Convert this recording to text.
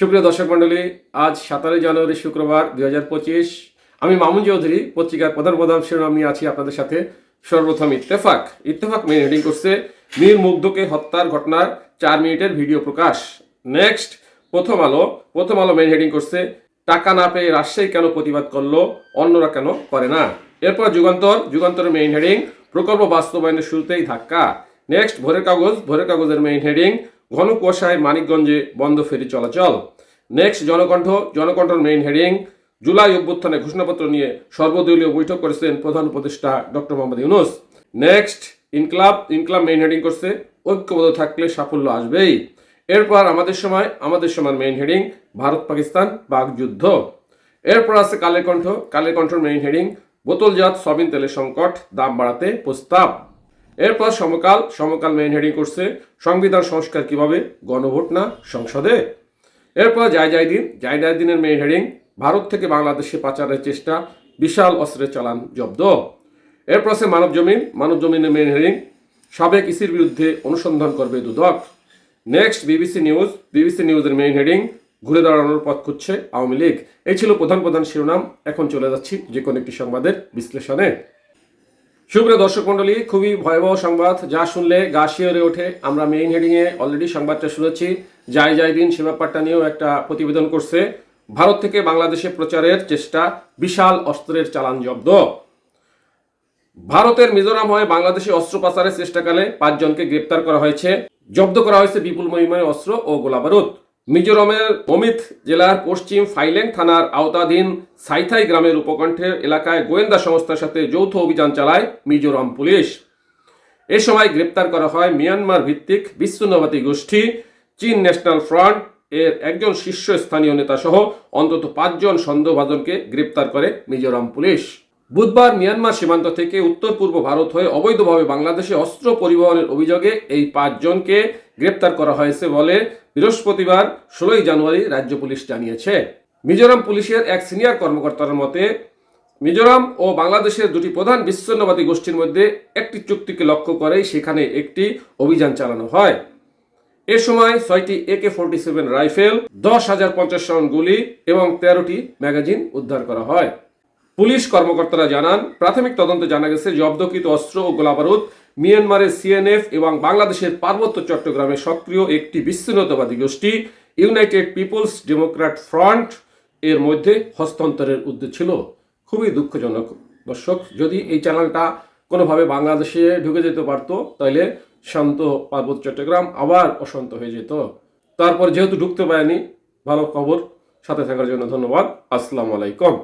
সুপ্রিয় দর্শক মণ্ডলী, আজ সাতারোই জানুয়ারি শুক্রবার দুই হাজার পঁচিশ। আমি মামুন চৌধুরী, পত্রিকার প্রধান প্রধান শিরোনাম নিয়ে আছি আপনাদের সাথে। সর্বপ্রথম ইত্তেফাক। ইত্তেফাক মেন হেডিং করছে মীর মুগ্ধকে হত্যার ঘটনার চার মিনিটের ভিডিও প্রকাশ। নেক্সট প্রথম আলো। প্রথম আলো মেন হেডিং করছে, টাকা না পেয়ে রাজশাহী কেন প্রতিবাদ করল? অন্যরা কেন করে না? এরপর যুগান্তর। যুগান্তরের মেইন হেডিং প্রকল্প বাস্তবায়নের শুরুতেই ধাক্কা। নেক্সট ভোরের কাগজ। ভোরের কাগজের মেইন হেডিং ঘন কুয়াশায় মানিকগঞ্জে বন্ধ ফেরি চলাচল। নেক্সট জনকণ্ঠ, জনকণ্ঠর মেইন হেডিং জুলাই অভ্যুত্থানে ঘোষণাপত্র নিয়ে সর্বদলীয় বৈঠক করেছেন প্রধান উপদেষ্টা doctor Mohammad Yunus. Next Inqilab Inqilab main heading করছে, ঐক্যবদ্ধ থাকলে সাফল্য আসবেই। এরপর আমাদের সময় আমাদের সময় মেইন হেডিং ভারত পাকিস্তান বাঘ যুদ্ধ। এরপর আছে কালের কণ্ঠ, কালের কণ্ঠর মেইন হেডিং বোতলজাত সয়াবিন তেলের সংকট, দাম বাড়াতে প্রস্তাব। এরপর সমকাল সমকাল মেইন হেডিং করছে, সংবিধান সংস্কার কীভাবে, গণভোট না সংসদে? এরপর যায় যায় দিন যায় যায় দিনের মেইন হেডিং ভারত থেকে বাংলাদেশে পাচারের চেষ্টা, বিশাল অস্ত্রের চালান জব্দ। এরপর আছে মানব জমিন, মানব জমিনের মেইন হেডিং সাবেক ইসির বিরুদ্ধে অনুসন্ধান করবে Dudok. Next BBC news BBC নিউজের মেইন হেডিং ঘুরে দাঁড়ানোর পথ খুঁজছে আওয়ামী লীগ। এই ছিল প্রধান প্রধান শিরোনাম, এখন চলে যাচ্ছি যে কোনো একটি সংবাদের বিশ্লেষণে। সুপ্রিয় দর্শক মন্ডলী খুবই ভয়াবহ সংবাদ। যা শুনলে গা শিওরে ওঠে। আমরা মেইন হেডিংয়ে অলরেডি সংবাদটা শুনেছি। যাই যাই দিন সে ব্যাপারটা নিয়েও একটা প্রতিবেদন করছে। ভারত থেকে বাংলাদেশে প্রচারের চেষ্টা, বিশাল অস্ত্রের চালান জব্দ। ভারতের মিজোরাম হয়ে বাংলাদেশে অস্ত্র পাচারের চেষ্টাকালে পাঁচজনকে গ্রেপ্তার করা হয়েছে। জব্দ করা হয়েছে বিপুল পরিমাণে অস্ত্র ও গোলাবারুদ। মিজোরামের অমিত জেলার পশ্চিম ফাইলেং থানার আওতাধীন সাইথাই গ্রামের উপকণ্ঠের এলাকায় গোয়েন্দা সংস্থার সাথে যৌথ অভিযান চালায় মিজোরাম পুলিশ। এ সময় গ্রেপ্তার করা হয় মিয়ানমার ভিত্তিক বিচ্ছিন্নবাদী গোষ্ঠী, চীন ন্যাশনাল ফ্রন্ট, এর একজন শীর্ষস্থানীয় নেতা সহ অন্তত পাঁচজন সন্দেহভাজনকে গ্রেপ্তার করে মিজোরাম পুলিশ। বুধবার মিয়ানমার সীমান্ত থেকে উত্তর পূর্ব ভারত হয়ে অবৈধভাবে বাংলাদেশে অস্ত্র পরিবহনের অভিযোগে এই পাঁচজনকে গ্রেপ্তার করা হয়েছে বলে বৃহস্পতিবার ষোলোই জানুয়ারি রাজ্য পুলিশ জানিয়েছে। মিজোরাম পুলিশের এক সিনিয়র কর্মকর্তার মতে, মিজোরাম ও বাংলাদেশের দুটি প্রধান বিচ্ছিন্নবাদী গোষ্ঠীর মধ্যে একটি চুক্তিকে লক্ষ্য করেই সেখানে একটি অভিযান চালানো হয়। এ সময় ছয়টি একে ফোরটি সেভেন রাইফেল, দশ হাজার পঞ্চাশ রাউন্ড গুলি এবং তেরোটি ম্যাগাজিন উদ্ধার করা হয়। পুলিশ কর্মকর্তারা জানান, প্রাথমিক তদন্তে জানা গেছে জব্দকৃত অস্ত্র ও গোলাবারুদ মিয়ানমারের সিএনএফ এবং বাংলাদেশের পার্বত্য চট্টগ্রামে সক্রিয় একটি বিচ্ছিন্নতাবাদী গোষ্ঠী, ইউনাইটেড পিপলস ডেমোক্র্যাট ফ্রন্ট, এর মধ্যে হস্তান্তরের উদ্দেশ্য ছিল। খুবই দুঃখজনক। দর্শক, যদি এই চ্যানেলটা কোনোভাবে বাংলাদেশে ঢুকে যেতে পারতো তাহলে শান্ত পার্বত্য চট্টগ্রাম আবার অশান্ত হয়ে যেত। তারপর যেহেতু ঢুকতে পারেনি, ভালো খবর। সাথে থাকার জন্য ধন্যবাদ। আসসালামু আলাইকুম।